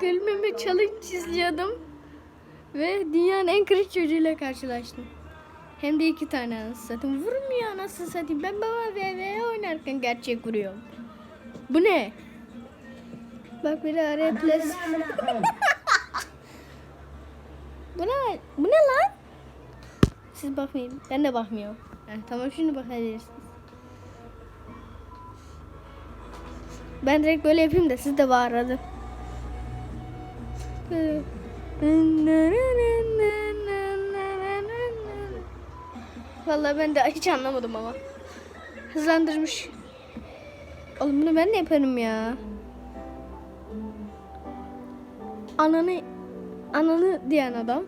gülmeme challenge izliyordum. Ve dünyanın en kırık çocuğuyla karşılaştım. Hem de iki tane anasını satayım. Vurmuyor anasını satayım. Ben baba VV oynarken gerçek vuruyorum. Bu ne? Bak biri araya ples. bu ne? Bu ne lan? Siz bakmayın. Ben de bakmıyorum. Heh, tamam şimdi bakabilirsiniz. Ben direkt böyle yapayım da siz de bağırın. Vallahi ben de hiç anlamadım ama. Hızlandırmış. Oğlum bunu ben de yaparım ya. Ananı ananı diyen adam.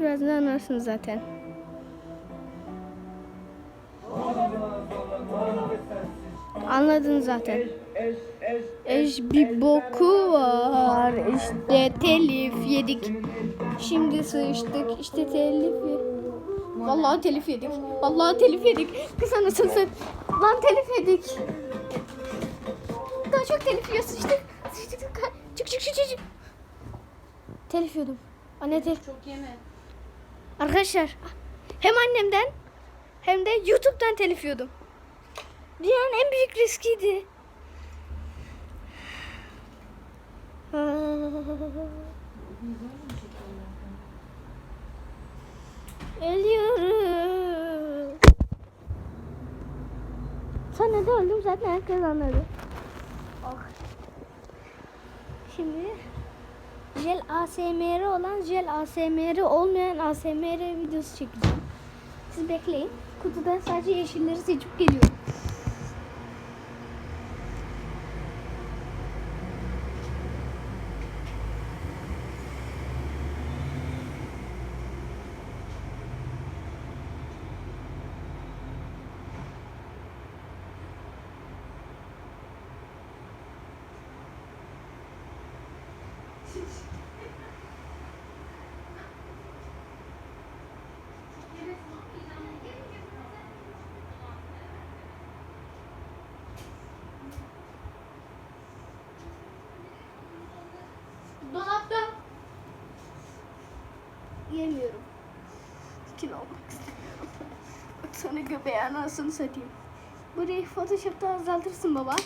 Birazdan anlarsınız zaten. Anladın zaten. Eş bir boku var. İşte telif yedik. Şimdi sıçtık. İşte telif yedik. Vallahi telif yedik. Vallahi telif yedik. Kız anasını sen. Lan telif yedik. Daha çok telif yiyorsun işte. Sıçtık. Çık çık çık çık. Telif yiyordum. Anne telif. Çok yeme. Arkadaşlar hem annemden hem de YouTube'dan telif yiyordum. Dünyanın en büyük riskiydi. Ölüyorum. Sonra da öldüm zaten herkes anladı. Oh. Şimdi Jel ASMR olan Jel ASMR olmayan ASMR videosu çekeceğim. Siz bekleyin. Kutudan sadece yeşilleri seçip geliyorum. Yemiyorum. Kilo olmak istemiyorum. Sana göbeği anasını satayım. Burayı Photoshop'ta azaltırsın baba.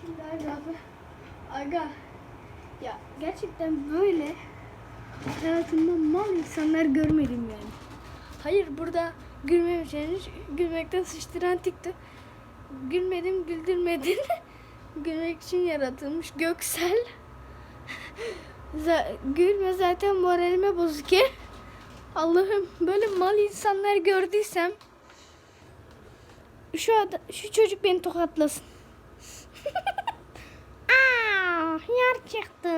Şimdi abi. Aga. Ya gerçekten böyle hayatımda mal insanlar görmedim yani. Hayır burada gülmemişsiniz. Gülmekten sıçtıran TikTok. Gülmedim güldürmedin. Gülmek için yaratılmış Göksel. Gülme zaten moralime bozuk. Allah'ım böyle mal insanlar gördüysem şu ada, şu çocuk beni tokatlasın. Aa, yer çıktı.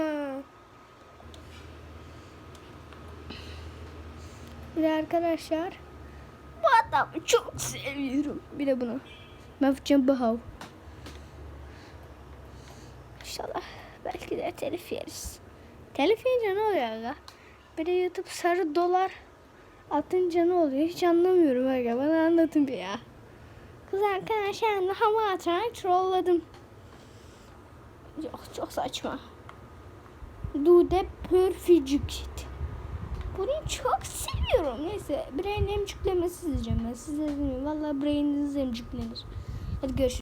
Bir de arkadaşlar bu adamı çok seviyorum. Bir de bunu. Mevcim Bahav. De telif yeriz. Telif yiyince ne oluyor aga? Bir de YouTube sarı dolar atınca ne oluyor? Hiç anlamıyorum aga. Bana anlatın bir ya. Kız arkadaşlarımla hava atarak trolladım. Yok çok saçma. Dude Perfect. Bunu çok seviyorum. Neyse Brain emcüklemesi izleyeceğim ben. Size izleyeyim. Valla Brain'iniz emcüklenir. Hadi görüşürüz.